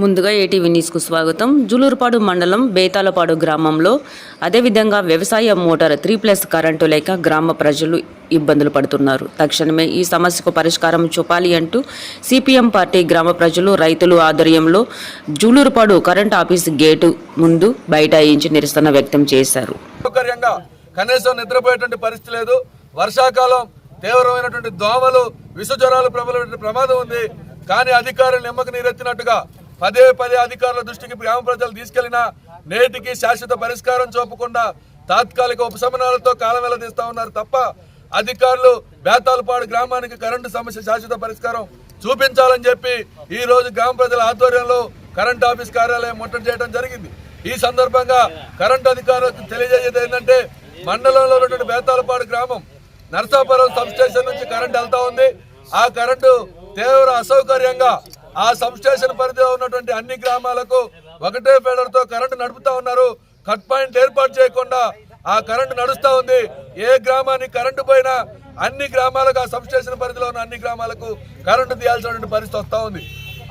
ముందుగా ఏటీవీ న్యూస్కు స్వాగతం. జులూరుపాడు మండలం బేతాలపాడు గ్రామంలో అదేవిధంగా వ్యవసాయ మోటార్ త్రీ ప్లస్ కరెంటు లేక గ్రామ ప్రజలు ఇబ్బందులు పడుతున్నారు. తక్షణమే ఈ సమస్యకు పరిష్కారం చూపాలి అంటూ సిపిఎం పార్టీ గ్రామ ప్రజలు రైతులు ఆధ్వర్యంలో జూలూరుపాడు కరెంట్ ఆఫీస్ గేటు ముందు బైఠాయించి నిరసన వ్యక్తం చేశారు. కనీసం నిద్రపోయేటువంటి పరిస్థితి లేదు. వర్షాకాలం తీవ్రమైనటువంటి దోమలు విషజ్వరాలు ప్రబలమైన ప్రమాదం ఉంది. కానీ అధికారులు నిమ్మకు నీరెత్తినట్టుగా పదే పదే అధికారుల దృష్టికి గ్రామ ప్రజలు తీసుకెళ్ళినా నేటికి శాశ్వత పరిష్కారం చూపకుండా తాత్కాలిక ఉపశమనాలతో కాలం వెల్లదీస్తా ఉన్నారు తప్ప అధికారులు బేతాలపాడు గ్రామానికి కరెంటు సమస్య శాశ్వత పరిష్కారం చూపించాలని చెప్పి ఈ రోజు గ్రామ ప్రజల ఆధ్వర్యంలో కరెంట్ ఆఫీస్ కార్యాలయం ముట్టడి చేయడం జరిగింది. ఈ సందర్భంగా కరెంట్ అధికారులకు తెలియజేసేది ఏంటంటే మండలంలో ఉన్నటువంటి బేతాలపాడు గ్రామం నరసాపురం సబ్ స్టేషన్ నుంచి కరెంట్ వెళ్తా ఉంది. ఆ కరెంటు తీవ్ర అసౌకర్యంగా ఆ సబ్ స్టేషన్ పరిధిలో ఉన్నటువంటి అన్ని గ్రామాలకు ఒకటే ఫెడర్తో కరెంటు నడుపుతా ఉన్నారు. కట్ పాయింట్ ఏర్పాటు చేయకుండా ఆ కరెంటు నడుస్తా ఉంది. ఏ గ్రామానికి కరెంటు పోయినా అన్ని గ్రామాలకు ఆ స్టేషన్ పరిధిలో ఉన్న అన్ని గ్రామాలకు కరెంటు తీయాల్సినటువంటి పరిస్థితి వస్తూ ఉంది.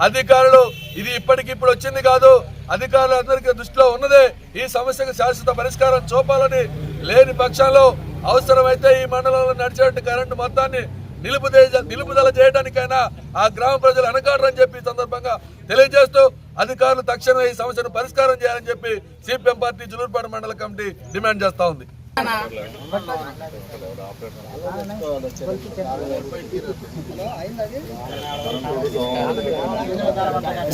అధికారులు ఇది ఇప్పటికిప్పుడు వచ్చింది కాదు. అధికారులు అందరికీ దృష్టిలో ఉన్నదే ఈ సమస్యకు శాశ్వత పరిష్కారం చూపాలని లేని పక్షంలో అవసరమైతే ఈ మండలంలో నడిచేటువంటి కరెంటు మొత్తాన్ని నిలుపుదే నిలుపుదల చేయడానికైనా ఆ గ్రామ ప్రజలు అనకాడరని చెప్పి సందర్భంగా తెలియజేస్తూ అధికారులు తక్షణమే ఈ సమస్యను పరిష్కారం చేయాలని చెప్పి సిపిఎం పార్టీ జులూరుపాడు మండల కమిటీ డిమాండ్ చేస్తా ఉంది.